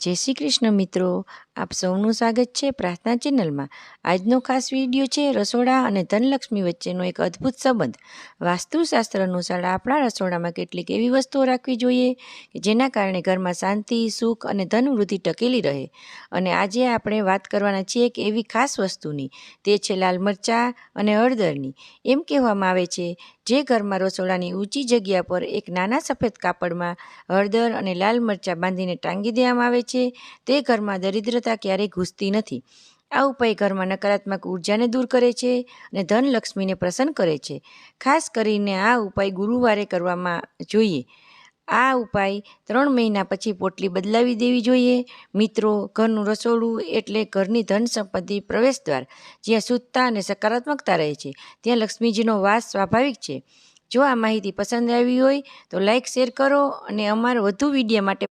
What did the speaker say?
જય શ્રી કૃષ્ણ મિત્રો. આપ સૌનું સ્વાગત છે પ્રાર્થના ચેનલમાં. આજનો ખાસ વીડિયો છે રસોડા અને ધનલક્ષ્મી વચ્ચેનો એક અદ્ભુત સંબંધ. વાસ્તુશાસ્ત્ર અનુસાર આપણા રસોડામાં કેટલીક એવી વસ્તુઓ રાખવી જોઈએ કે જેના કારણે ઘરમાં શાંતિ, સુખ અને ધનવૃદ્ધિ ટકેલી રહે. અને આજે આપણે વાત કરવાના છીએ કે એવી ખાસ વસ્તુની. તે છે લાલ મરચાં અને હળદરની. એમ કહેવામાં આવે છે, જે ઘરમાં રસોડાની ઊંચી જગ્યા પર એક નાના સફેદ કાપડમાં હળદર અને લાલ મરચાં બાંધીને ટાંગી દેવામાં આવે છે, તે ઘરમાં દરિદ્રતા ક્યારેય ઘૂસતી નથી. આ ઉપાય ઘરમાં નકારાત્મક ઉર્જાને દૂર કરે છે અને ધનલક્ષ્મીને પ્રસન્ન કરે છે. ખાસ કરીને આ ઉપાય ગુરુવારે કરવામાં જોઈએ. આ ઉપાય ત્રણ મહિના પછી પોટલી બદલાવી દેવી જોઈએ. મિત્રો, ઘરનું રસોડું એટલે ઘરની ધન સંપત્તિ પ્રવેશદ્વાર જ્યાં શુદ્ધતા અને સકારાત્મકતા રહે છે. ત્યાં લક્ષ્મીજીનો વાસ સ્વાભાવિક છે. જો આ માહિતી પસંદ આવી હોય તો લાઈક શેર કરો અને અમારા વધુ વીડિયો માટે